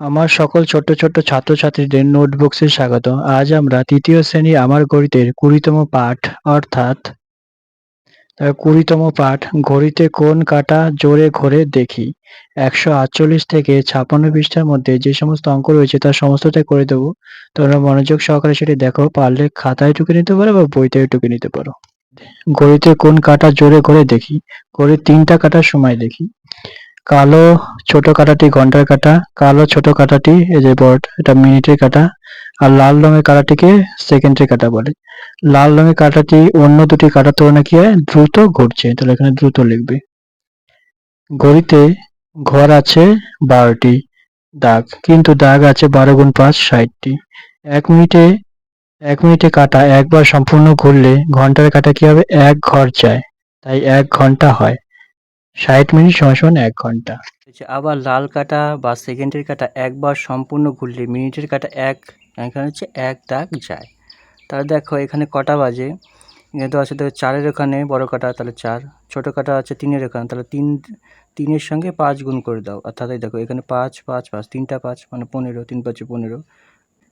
আমার সকল ছোট্ট ছোট্ট ছাত্রছাত্রীদের নোটবুকসে স্বাগত। আজ আমরা তৃতীয় শ্রেণি আমার গণিতের কুড়িতম পাঠ, অর্থাৎ কুড়িতম পাঠ, ঘড়িতে কোন কাটা জোরে ঘোরে দেখি। একশো আটচল্লিশ থেকে ছাপান্ন পৃষ্ঠার মধ্যে যে সমস্ত অঙ্ক রয়েছে তার সমস্তটাই করে দেবো। তোমরা মনোযোগ সহকারে সেটি দেখো, পারলে খাতায় টুকে নিতে পারো বা বইতে টুকে নিতে পারো। ঘড়িতে কোন কাটা জোরে ঘোরে দেখি, ঘড়ির তিনটা কাটার সময় দেখি। কালো ছোট কাটাটি ঘণ্টার কাটা, কালো ছোট কাঁটাটি এই যে বড় এটা মিনিটের কাটা, আর লাল রঙের কাটাটিকে সেকেন্ডের কাটা বলে। লাল রঙের কাঁটাটি অন্য দুটি কাটার তুলনায় কি হয়? দ্রুত ঘুরছে, তাহলে এখানে দ্রুত লিখবে। ঘড়িতে ঘর আছে বারোটি দাগ, কিন্তু দাগ আছে বারো গুণ পাঁচ ষাটটি। এক মিনিটে এক মিনিটে কাটা একবার সম্পূর্ণ ঘুরলে ঘণ্টার কাঁটা কি হবে? এক ঘর যায়, তাই এক ঘণ্টা হয়। ষাট মিনিট সমান সমান এক ঘণ্টা। আবার লাল কাটা বা সেকেন্ডের কাটা একবার সম্পূর্ণ ঘুরলে মিনিটের কাটা এক, এখানে হচ্ছে এক দাগ যায়। তাহলে দেখো এখানে কটা বাজে? এখানে তো আছে দেখো চারের ওখানে বড় কাটা, তাহলে চার। ছোটো কাটা আছে তিনের ওখানে, তাহলে তিন, তিনের সঙ্গে পাঁচ গুণ করে দাও। অর্থাৎ দেখো এখানে পাঁচ পাঁচ পাঁচ, তিনটা পাঁচ মানে পনেরো, তিন পাঁচে পনেরো।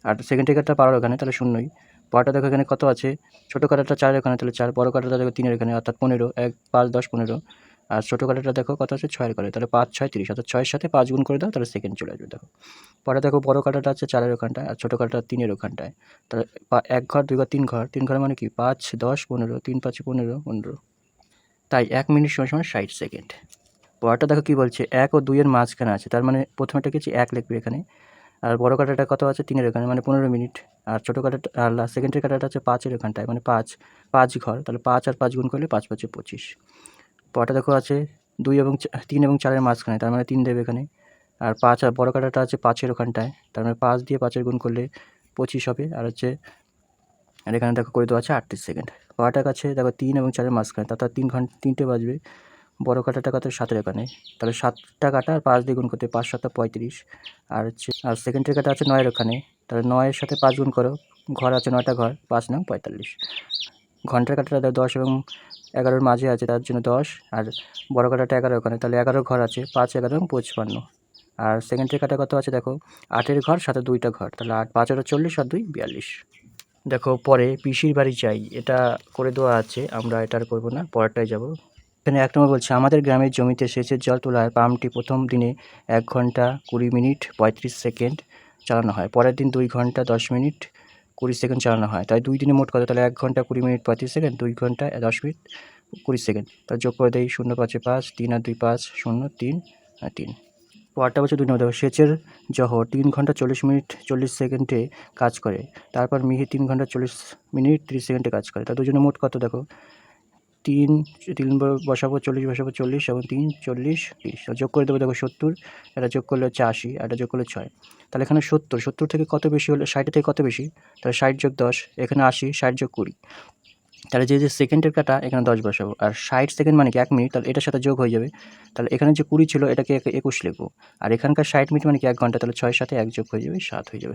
আর সেকেন্ডের কাটা পাড়ার ওখানে, তাহলে শূন্যই। পরটা দেখো এখানে কত আছে? ছোটো কাটাটা চারের ওখানে, তাহলে চার, বড় কাটাটা দেখো তিনের এখানে অর্থাৎ পনেরো, এক, পাঁচ, দশ, পনেরো। আর ছোটো কাটাটা দেখো, কত আছে? ছয়ের করে তাহলে পাঁচ, ছয়, তিরিশ। অর্থাৎ ছয়ের সাথে পাঁচ গুণ করে দাও, তাহলে সেকেন্ড চলে আসবে, দেখো। পরে দেখো, বড়ো কাটাটা আছে, চারের ওখানটায়, আর ছোটো কাটাটা তিনের ওখানটায়। তাহলে এক ঘর, দুই ঘর, তিন ঘর। তিন ঘর মানে কি? পাঁচ, দশ, পনেরো, তিন, পাঁচ, পনেরো পনেরো। তাই এক মিনিট সময় সময়, ষাট সেকেন্ড পরেরটা দেখো কি বলছে? এক ও দুইয়ের মাঝখানে আছে। তার মানে প্রথমেটা কিছু এক লিখবে এখানে। আর বড় কাটাটা কত আছে? তিনের ওখানে মানে পনেরো মিনিট। আর ছোটো কাটাটা আর সেকেন্ডের কাটাটা আছে পাঁচের ওখানটায় মানে পাঁচ পাঁচ ঘর। তাহলে পাঁচ আর পাঁচ গুণ করলে পাঁচ, পাঁচে পঁচিশ। পরটা দেখো আছে দুই এবং তিন এবং চারের মাঝখানে, তার মানে তিন দেবে এখানে। আর পাঁচ আর বড় কাটাটা আছে পাঁচের ওখানটায়, তার মানে পাঁচ দিয়ে পাঁচের গুণ করলে পঁচিশ হবে। আর হচ্ছে, আর এখানে দেখো করে দেওয়া আছে আটত্রিশ সেকেন্ড। পরটার কাছে দেখো তিন এবং চারের মাঝখানে, তার তিন ঘণ্টা তিনটে বাজবে। বড় কাটাটা কত? সাতের এখানে। তাহলে সাতটা কাটা আর পাঁচ দিয়ে গুণ করতে, পাঁচ সাতটা পঁয়ত্রিশ। আর হচ্ছে, আর সেকেন্ডের কাটা আছে নয়ের ওখানে, তাহলে নয়ের সাথে পাঁচ গুণ করো। ঘর আছে নয়টা ঘর, পাঁচ নং পঁয়তাল্লিশ। ঘণ্টার কাটাটা দশ এবং এগারোর মাঝে আছে, তার জন্য দশ। আর বড় কাটাটা এগারো ওখানে তাহলে এগারো ঘর আছে, পাঁচ, এগারো পঁচপান্ন। আর সেকেন্ডের কাটা কত আছে দেখো? আটের ঘর, সাথে দুইটা ঘর, তাহলে আট, পাঁচ আরও চল্লিশ আর দুই, বিয়াল্লিশ। দেখো, পরে পিসির বাড়ি চাই এটা করে দেওয়া আছে, আমরা এটা আর করব না, পরেরটায় যাব। এখানে এক নম্বর বলছে, আমাদের গ্রামের জমিতে সেচের জল তোলার পাম্পটি প্রথম দিনে এক ঘণ্টা কুড়ি মিনিট পঁয়ত্রিশ সেকেন্ড চালানো হয়, পরের দিন দুই ঘণ্টা দশ মিনিট কুড়ি সেকেন্ড চালানো হয়। তাই দুই দিনে মোট কত? তাহলে এক ঘণ্টা কুড়ি মিনিট পঁয়ত্রিশ সেকেন্ড, দুই ঘণ্টা দশ মিনিট কুড়ি সেকেন্ড। তার যোগ করে দেয় শূন্য পাঁচে পাঁচ, তিন আর দুই পাঁচ শূন্য, তিন আর তিন। পরটা বছর দুই নম্বর সেচের জহর তিন ঘণ্টা চল্লিশ মিনিট চল্লিশ সেকেন্ডে কাজ করে। তারপর মিহি তিন ঘণ্টা চল্লিশ মিনিট তিরিশ সেকেন্ডে কাজ করে। তা দুজনে মোট কত দেখো? তিন তিন বসাবো চল্লিশ বসাবো চল্লিশ, এবং তিন, চল্লিশ, তিরিশ। যোগ করে দেবো, দেখো সত্তর, এটা যোগ করলে হচ্ছে আশি এটা যোগ করলে ছয়। তাহলে এখানে সত্তর সত্তর থেকে কত বেশি হলে ষাটের থেকে কত বেশি? তাহলে ষাট যোগ দশ, এখানে আশি, ষাট যোগ কুড়ি। তাহলে যে যে সেকেন্ডের কাটা, এখানে দশ বসাবো। আর ষাট সেকেন্ড মানে কি, এক মিনিট? তাহলে এটার সাথে যোগ হয়ে যাবে। তাহলে এখানে যে কুড়ি ছিল, এটাকে একে- একুশ লিখব। আর এখানকার ষাট মিনিট মানে কি, এক ঘণ্টা? তাহলে ছয়ের সাথে এক যোগ হয়ে যাবে, সাত হয়ে যাবে।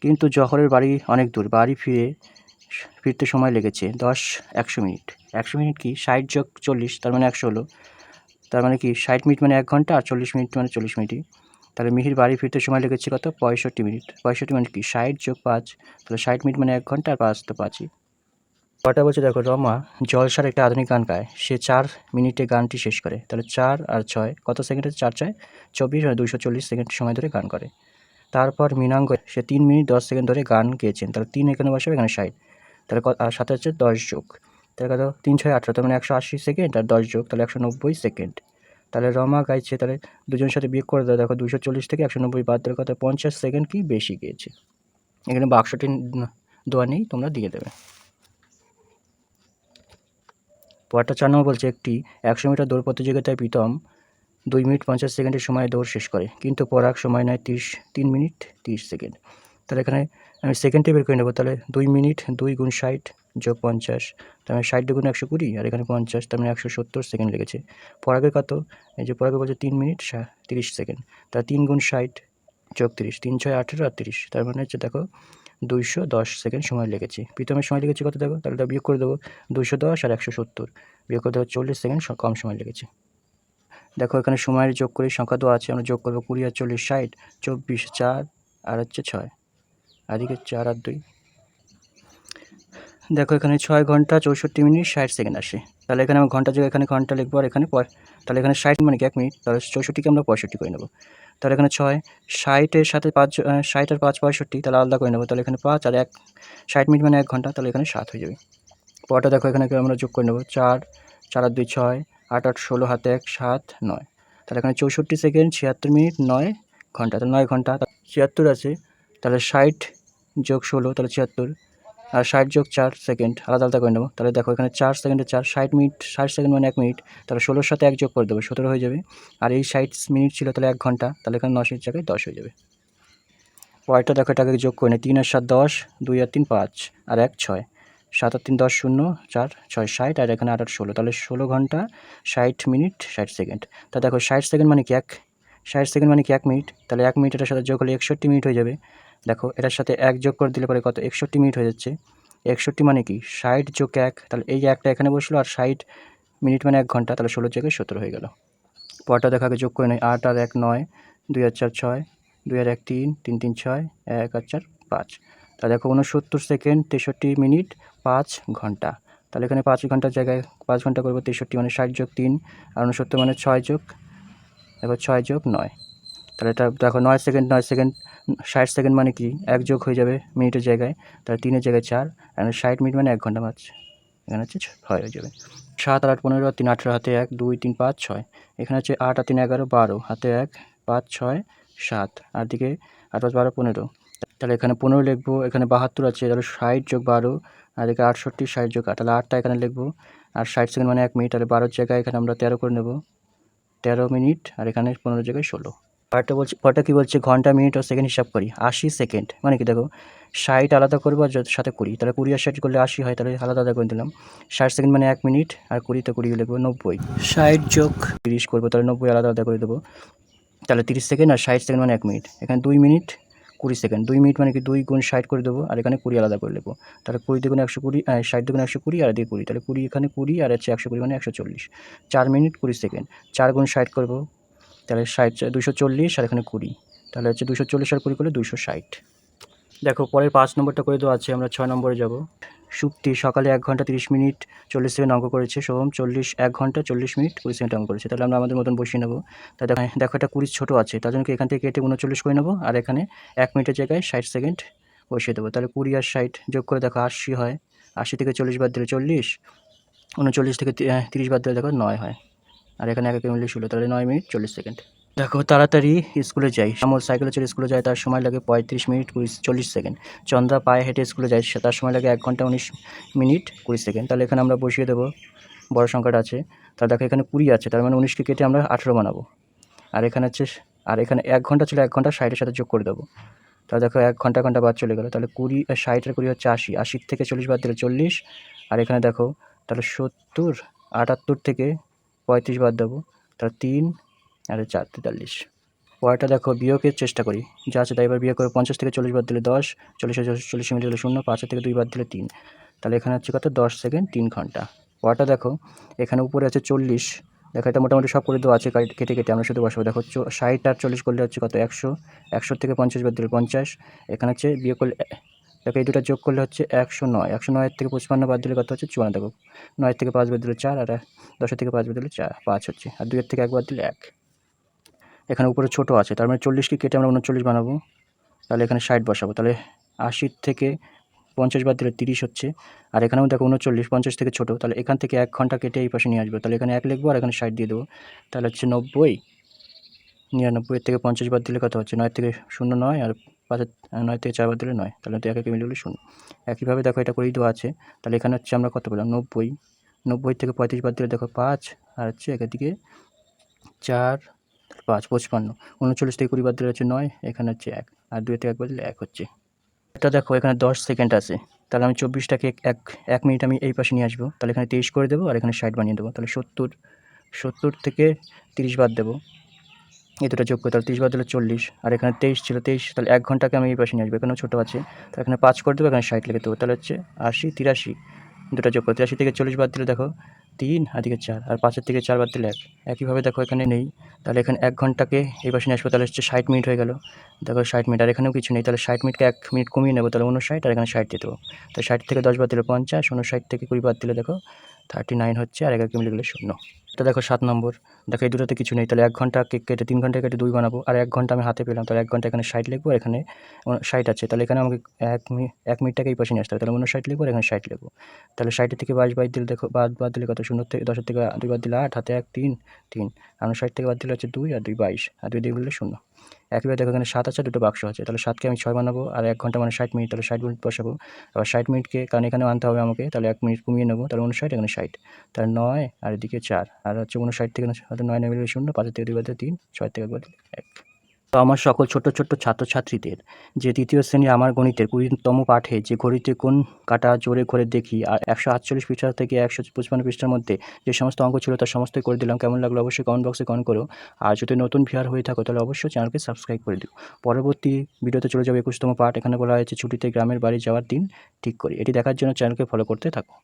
কিন্তু জহরের বাড়ি অনেক দূর, বাড়ি ফিরে ফিরতে সময় লেগেছে, দশ, একশো মিনিট। একশো মিনিট কি? ষাট যোগ চল্লিশ, তার মানে একশো হলো। তার মানে কি? ষাট মিনিট মানে এক ঘণ্টা আর চল্লিশ মিনিট মানে চল্লিশ মিনিটই। তাহলে মিহির বাড়ি ফিরতে সময় লেগেছে কত? পঁয়ষট্টি মিনিট। পঁয়ষট্টি মিনিট কি? ষাট যোগ পাঁচ, তাহলে ষাট মিনিট মানে এক ঘণ্টা আর পাঁচ তো পাঁচই। কটা বলছে দেখো, রমা জলসার একটা আধুনিক গান গায়। সে চার মিনিটে গানটি শেষ করে। তাহলে চার আর ছয়, কত সেকেন্ডে চার ছয়? চব্বিশ আর দুশো চল্লিশ সেকেন্ড সময় ধরে গান করে। তারপর মীনাঙ্গ, সে তিন মিনিট দশ সেকেন্ড ধরে গান গেয়েছেন। তাহলে তিন এখানে বসাবে, এখানে ষাট। তাহলে সাথে হচ্ছে দশ যোগ। তাহলে কত? তিন ছয় আঠারো, তার মানে একশো আশি সেকেন্ড আর দশ যোগ, তাহলে একশো নব্বই সেকেন্ড। তাহলে রমা গাইছে, তাহলে দুজনের সাথে বিয়োগ করে দাও। দেখো, দুশো চল্লিশ থেকে একশো নব্বই বাদ দেওয়ার কথা পঞ্চাশ সেকেন্ড কি বেশি গিয়েছে। এখানে বাক্সটি দেওয়া নেই, তোমরা দিয়ে দেবে। পরেরটা চার নম্বর বলছে একটি, একশো মিটার দৌড় প্রতিযোগিতায় প্রীতম দুই মিনিট পঞ্চাশ সেকেন্ডের সময় দৌড় শেষ করে, কিন্তু পরাগ সময় নেয় তিরিশ, তিন মিনিট তিরিশ সেকেন্ড। তাহলে এখানে আমি সেকেন্ডে বের করে নেব। তাহলে দুই মিনিট, দুই গুণ ষাট যোগ পঞ্চাশ, তার মানে ষাট দুগুণ একশো কুড়ি, আর এখানে পঞ্চাশ, তার মানে একশো সত্তর সেকেন্ড লেগেছে। পরাগের কত? এই যে পরাগে বলছে তিন মিনিট তিরিশ সেকেন্ড তাহলে তিন গুণ ষাট যোগ তিরিশ, তিন ছয় আঠেরো আর তিরিশ, তার মানে হচ্ছে দেখো দুইশো দশ সেকেন্ড সময় লেগেছে। প্রীতমের সময় লেগেছে কত দেখো? তাহলে বিয়োগ করে দেবো, দুইশো দশ আর একশো সত্তর। বিয়োগ করে দেবো চল্লিশ সেকেন্ড কম সময় লেগেছে। দেখো এখানে সময়ের যোগ করে সংখ্যা দেওয়া আছে, আমরা যোগ করব কুড়ি আর চল্লিশ, ষাট, চব্বিশ, চার, আর হচ্ছে ছয়। আর এদিকে চার আর দুই। দেখো, এখানে ছয় ঘণ্টা চৌষট্টি মিনিট ষাট সেকেন্ড আসে। তাহলে এখানে আমরা ঘণ্টা জায়গায় এখানে ঘণ্টা লিখব আর এখানে তাহলে এখানে ষাট মানে কি? এক মিনিট। তাহলে চৌষট্টিকে আমরা পঁয়ষট্টি করে নেব। তাহলে এখানে ছয়, ষাটের সাথে পাঁচ ষাট আর পাঁচ পঁয়ষট্টি, তাহলে আলাদা করে নেব। তাহলে এখানে পাঁচ আর এক, ষাট মিনিট মানে এক ঘণ্টা, তাহলে এখানে সাত হয়ে যাবে। পরটা দেখো, এখানে আমরা যোগ করে নেব? চার চার আর দুই ছয়, আট আট, ষোলো হাতে এক, সাত, নয়। তাহলে এখানে চৌষট্টি সেকেন্ড, ছিয়াত্তর মিনিট, নয় ঘণ্টা। তাহলে নয় ঘণ্টা, ছিয়াত্তর আছে। তাহলে ষাট যোগ ষোলো, তাহলে ছিয়াত্তর। আর ষাট যোগ চার সেকেন্ড, আলাদা আলাদা করে নেব। তাহলে দেখো এখানে চার সেকেন্ডে চার, ষাট মিনিট, ষাট সেকেন্ড মানে এক মিনিট। তাহলে ষোলোর সাথে এক যোগ করে দেবো, সতেরো হয়ে যাবে। আর এই ষাট মিনিট ছিল তাহলে এক ঘণ্টা, তাহলে এখানে নশের জায়গায় দশ হয়ে যাবে। পরেরটা দেখো এটাকে যোগ করে নিই তিন আর সাত দশ, দুই আর তিন পাঁচ, আর এক ছয়। সাত আর তিন দশ শূন্য, চার ছয় ষাট, আর এখানে আট আট ষোলো। তাহলে ষোলো ঘণ্টা, ষাট মিনিট, ষাট সেকেন্ড। তা দেখো ষাট সেকেন্ড মানে কি এক? ষাট সেকেন্ড মানে কি এক মিনিট? তাহলে এক মিনিট এটার সাথে যোগ হলে একষট্টি মিনিট হয়ে যাবে। দেখো, এটার সাথে এক যোগ করে দিলে পরে কত? একষট্টি মিনিট হয়ে যাচ্ছে। একষট্টি মানে কি? ষাট যোগ এক, তাহলে এই একটা এখানে বসল আর ষাট মিনিট মানে এক ঘণ্টা, তাহলে ষোলো জায়গায় সতেরো হয়ে গেল। পরটা দেখা যোগ করে নেই। আট আর এক নয়, দুই আর চার ছয়, দুই আর এক তিন তিন তিন ছয়, এক আর চার পাঁচ। তা দেখো উনসত্তর সেকেন্ড, তেষট্টি মিনিট, পাঁচ ঘণ্টা। তাহলে এখানে পাঁচ ঘণ্টার জায়গায় পাঁচ ঘণ্টা করব তেষট্টি মানে ষাট যোগ তিন, আর উনসত্তর মানে ছয় যোগ, এবার ছয় যোগ নয়। তাহলে এটা দেখো নয় সেকেন্ড নয় সেকেন্ড, ষাট সেকেন্ড মানে কি? এক যোগ হয়ে যাবে মিনিটের জায়গায়। তাহলে তিনের জায়গায় চার, আর ষাট মিনিট মানে এক ঘণ্টা মাছ। এখানে হচ্ছে ছয় হয়ে যাবে। সাত, আট, পনেরো, তিন, আঠেরো, হাতে এক, দুই, তিন, পাঁচ, ছয়। এখানে হচ্ছে আট আর তিন, এগারো, বারো, হাতে এক, পাঁচ, ছয়, সাত। আর দিকে আট, পাঁচ, বারো, পনেরো। তাহলে এখানে পনেরো লিখব, এখানে বাহাত্তর আছে, তাহলে ষাট যোগ বারো, আর এদিকে আটষট্টি, ষাট যোগ আট। তাহলে আটটা এখানে লিখব, আর ষাট সেকেন্ড মানে এক মিনিট। তাহলে বারোর জায়গায় এখানে আমরা তেরো করে নেব। তেরো মিনিট, আর এখানে পনেরো জায়গায় ষোলো। পরটা বলছে পরটা কী বলছে ঘণ্টা মিনিট ও সেকেন্ড হিসাব করি। আশি সেকেন্ড। মানে কি দেখো ষাট আলাদা করব আর সাথে কুড়ি। তাহলে কুড়ি আর ষাট করলে আশি হয় তাহলে আলাদা আলাদা করে দিলাম। ষাট সেকেন্ড মানে এক মিনিট আর কুড়িতে কুড়ি লিখব নব্বই। ষাট যোগ তিরিশ করব তাহলে নব্বই আলাদা আলাদা করে দেবো। তাহলে তিরিশ সেকেন্ড আর ষাট সেকেন্ড মানে এক মিনিট। এখানে দুই মিনিট কুড়ি সেকেন্ড। দুই মিনিট মানে কি দুই গুণ ষাট করে দেবো আর এখানে কুড়ি আলাদা করে নেব তাহলে কুড়ি দুগুণ একশো কুড়ি ষাট দুগুণ একশো কুড়ি আর এদিকে কুড়ি। তাহলে কুড়ি এখানে কুড়ি আর হচ্ছে একশো কুড়ি মানে একশো চল্লিশ। চার মিনিট কুড়ি সেকেন্ড। চার গুণ ষাট করব তাহলে ষাট দুশো চল্লিশ আর এখানে কুড়ি। তাহলে হচ্ছে দুশো চল্লিশ আর কুড়ি করলে দুশো ষাট। দেখো, পরের পাঁচ নম্বরটা করে দেওয়া আছে, আমরা ছয় নম্বরে যাব। সুপ্তি সকালে এক ঘণ্টা তিরিশ মিনিট চল্লিশ সেকেন্ড অঙ্ক করেছে, সোহম চল্লিশ, এক ঘণ্টা চল্লিশ মিনিট কুড়ি সেকেন্ড অঙ্ক করেছে। তাহলে আমরা আমাদের মতন বসিয়ে নেব। তা দেখো দেখো, এটা কুড়ি ছোটো আছে, তার জন্য এখান থেকে কেটে উনচল্লিশ করে নেব, আর এখানে এক মিনিটের জায়গায় ষাট সেকেন্ড বসিয়ে দেবো। তাহলে কুড়ি আর ষাট যোগ করে দেখো আশি হয়। আশি থেকে চল্লিশ বাদ দিলে চল্লিশ, উনচল্লিশ থেকে তিরিশ বাদ দিলে দেখো নয় হয়। আর এখানে এক এক মিনিট ষোলো, তাহলে নয় মিনিট চল্লিশ সেকেন্ড। দেখো, তাড়াতাড়ি স্কুলে যাই। আমার সাইকেলে চড়ে স্কুলে যায়, তার সময় লাগে পঁয়ত্রিশ মিনিট কুড়ি চল্লিশ সেকেন্ড। চন্দ্রা পায়ে হেঁটে স্কুলে যায় তার সময় লাগে এক ঘণ্টা উনিশ মিনিট কুড়ি সেকেন্ড। তাহলে এখানে আমরা বসিয়ে দেবো, বড় সংখ্যাটা আছে। তাহলে দেখো, এখানে কুড়ি আছে, তার মানে উনিশকে কেটে আমরা আঠেরো বানাবো। আর এখানে হচ্ছে আর এখানে এক ঘণ্টা ছিল, এক ঘণ্টা ষাটের সাথে যোগ করে দেবো। তাহলে দেখো, এক ঘণ্টা ঘণ্টা বাদ চলে গেলো। তাহলে কুড়ি আর ষাট আর কুড়ি হচ্ছে আশি। আশির থেকে চল্লিশ বাদ দিলে চল্লিশ। আর এখানে দেখো, তাহলে সত্তর, আটাত্তর থেকে পঁয়ত্রিশ বাদ দেবো। তাহলে তিন আর চার, তেতাল্লিশ। পরেরটা দেখো, বিয়োগের চেষ্টা করি। যা আছে তাই এবার বিয়োগ করে পঞ্চাশ থেকে চল্লিশ বাদ দিলে দশ, চল্লিশ চল্লিশ মিনিট দিলে শূন্য পাঁচের থেকে দুই বাদ দিলে তিন। তাহলে এখানে হচ্ছে কত? দশ সেকেন্ড তিন ঘণ্টা। পরেরটা দেখো, এখানে উপরে আছে চল্লিশ। দেখো এটা মোটামুটি সব করে দেওয়া আছে কাট- কেটে আমরা শুধু বসাবো। দেখো ষাট আর চল্লিশ করলে হচ্ছে কত? একশো। একশো থেকে পঞ্চাশ বাদ দিলে পঞ্চাশ। এখানে হচ্ছে বিয়োগ করলে দেখো, এই দুটো যোগ করলে হচ্ছে একশো নয়। একশো নয়ের থেকে পঁচপান্ন বাদ দিলে কত হচ্ছে? চুয়ান্ন। দেখো, নয়ের থেকে পাঁচ বাদ দিলে চার আর দশের থেকে পাঁচ বাদ দিলে চার, পাঁচ হচ্ছে। আর দুইয়ের থেকে এক বাদ দিলে এক। এখানে উপরে ছোটো আছে, তার মানে চল্লিশকে কেটে আমরা উনচল্লিশ বানাবো। তাহলে এখানে ষাট বসাবো। তাহলে আশির থেকে পঞ্চাশ বাদ দিলে তিরিশ হচ্ছে। আর এখানেও দেখো উনচল্লিশ, পঞ্চাশ থেকে ছোটো। তাহলে এখান থেকে এক ঘণ্টা কেটে এই পাশে নিয়ে আসব। তাহলে এখানে এক লিখব আর এখানে ষাট দিয়ে দেবো। তাহলে হচ্ছে নব্বই নিরানব্বইয়ের থেকে পঞ্চাশ বাদ দিলে কত হচ্ছে? নয় থেকে শূন্য নয় আর পাঁচের নয় থেকে চার বাদ দিলে নয়। তাহলে তো এক এক মিলে হলে শূন্য। একইভাবে দেখো এটা করেই দেওয়া আছে। তাহলে এখানে হচ্ছে আমরা কত পেলাম? নব্বই। নব্বই থেকে পঁয়ত্রিশ বাদ দিলে দেখো পাঁচ, আর হচ্ছে একের দিকে চার, পাঁচ, পঁচপান্ন। উনচল্লিশ থেকে কুড়ি বাদ দিলে হচ্ছে নয়, এখানে হচ্ছে এক। আর দুই থেকে এক বাদ দিলে এক হচ্ছে। এটা দেখো, এখানে দশ সেকেন্ড আছে। তাহলে আমি চব্বিশটাকে এক এক মিনিট আমি এই পাশে নিয়ে আসব। তাহলে এখানে তেইশ করে দেবো, আর এখানে ষাট বানিয়ে দেবো। তাহলে সত্তর সত্তর থেকে তিরিশ বাদ দেবো। এই দুটো যোগ করে তাহলে তিরিশ বাদ দিলে চল্লিশ। আর এখানে তেইশ ছিল, তেইশ, তাহলে এক ঘন্টাকে আমি এই পাশে নিয়ে আসব, এখানেও ছোটো আছে। তাহলে এখানে পাঁচ করে দেবো, এখানে ষাট লিখে দেবো। তাহলে হচ্ছে আশি, তিরাশি, দুটো যোগ করে তিরাশি থেকে চল্লিশ বাদ দিলে দেখো তিন, আর দিকে চার, আর পাঁচের থেকে চার বাদ দিলে এক। একইভাবে দেখো এখানে নেই, তাহলে এখানে এক ঘন্টাকে এই পাশে নিয়ে আসব, তাহলে হচ্ছে ষাট মিনিট হয়ে গেল। দেখো ষাট মিনিট, আর এখানেও কিছু নেই, তাহলে ষাট মিনিটকে এক মিনিট কমিয়ে নেব, তাহলে উনষাট আর এখানে ষাট দিয়ে দেবো। তো ষাট থেকে দশ বাদ দিলে পঞ্চাশ উনষাট থেকে কুড়ি বাদ দিলে দেখো থার্টি নাইন হচ্ছে, আর এগারো মিলে গেলে শূন্য। তো দেখো সাত নম্বর। দেখো এই দুটোতে কিছু নেই, তাহলে এক ঘণ্টা কেটে, তিন ঘণ্টা কেটে দুই বানাবো। আর এক ঘণ্টা আমি হাতে পেলাম, তাহলে এক ঘণ্টা এখানে ষাট লিখব এখানে ষাট আছে। তাহলে এখানে আমাকে এক মিনিট এক মিনিটটাকে এই পাশে নিয়ে আসতে হবে, তাহলে ষাট লিখব এখানে ষাট লিখব। তাহলে ষাটের থেকে বাইশ বাইশ দিলে দেখো, বাদ বাদ দিলে কত? শূন্য থেকে, দশের থেকে দুই বাদ দিলে আট, হাতে এক, তিন তিন। আর ষাট থেকে বাদ দিলে হচ্ছে দুই, আর দুই বাইশ। আর দুই দিয়ে বললে শূন্য। একইভাবে দেখো এখানে সাত আছে, দুটো বাক্স আছে। তাহলে সাতকে আমি ছয় বানাবো, আর এক ঘণ্টা মানে ষাট মিনিট, তাহলে ষাট মিনিট বসাবো। আবার ষাট মিনিটকে, কারণ এখানে আনতে হবে আমাকে, তাহলে এক মিনিট কমিয়ে নেব, তাহলে উনষাট, এখানে ষাট। তাহলে নয়, আর এদিকে চার, আর হচ্ছে উনষাট থেকে নয় নেমে শূন্য, পাঁচের থেকে দুই বাদে তিন, ছয় থেকে দিলে এক। তো আমার সকল ছোট্ট ছোট্ট ছাত্রছাত্রীদের, যে তৃতীয় শ্রেণি আমার গণিতের কুড়িতম পাঠে যে ঘড়িতে কোন কাটা জোরে করে দেখি, আর একশো আটচল্লিশ পৃষ্ঠা থেকে একশো পঁচপান্ন পৃষ্ঠার মধ্যে যে সমস্ত অঙ্ক ছিল তার সমস্তই করে দিলাম। কেমন লাগল অবশ্যই কমেন্ট বক্সে কমেন্ট করো। আর যদি নতুন ভিয়ার হয়ে থাকো, তাহলে অবশ্যই চ্যানেলকে সাবস্ক্রাইব করে দিও। পরবর্তী ভিডিওতে চলে যাবে একুশতম পাঠ। এখানে বলা হয়েছে ছুটিতে গ্রামের বাড়ি যাওয়ার দিন ঠিক করি। এটি দেখার জন্য চ্যানেলকে ফলো করতে থাকো।